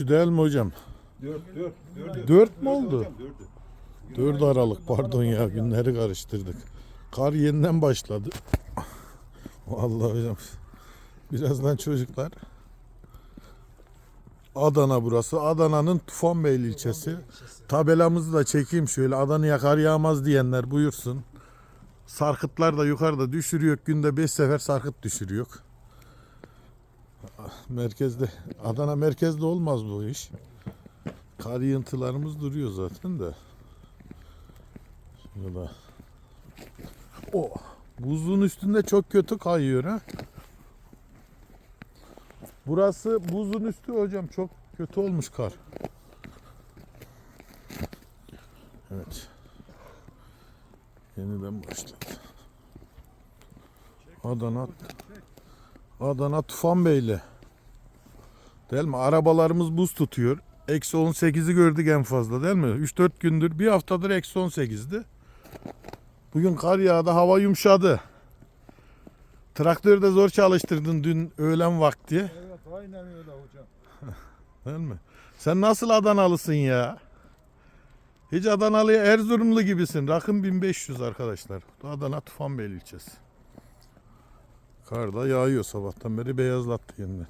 3 değil mi hocam? 4 4 4 Dört mü oldu? 4 Aralık pardon ya günleri karıştırdık. Kar yeniden başladı. Vallahi hocam. Birazdan çocuklar Adana burası. Adana'nın Tufanbeyli ilçesi. Tabelamızı da çekeyim şöyle. Adana'ya kar yağmaz diyenler buyursun. Sarkıtlar da yukarıda düşürüyor. Günde 5 sefer sarkıt düşürüyor. Merkezde Adana merkezde olmaz bu iş. Kar yığıntılarımız duruyor zaten de. Şurada. O buzluğun üstünde çok kötü kayıyor ha. Burası buzun üstü hocam çok kötü olmuş kar. Evet. Yeniden başladı. Adana Adana Tufanbeyli. Değil mi? Arabalarımız buz tutuyor. Eksi 18'i gördük en fazla değil mi? 3-4 gündür bir haftadır eksi 18'di. Bugün kar yağdı hava yumuşadı. Traktörü de zor çalıştırdın dün öğlen vakti. Evet aynen öyle hocam. Değil mi? Sen nasıl Adanalısın ya? Hiç Adanalı Erzurumlu gibisin. Rakım 1500 arkadaşlar. Adana Tufanbeyli ilçesi. Kar da yağıyor sabahtan beri beyazlattı yeniden.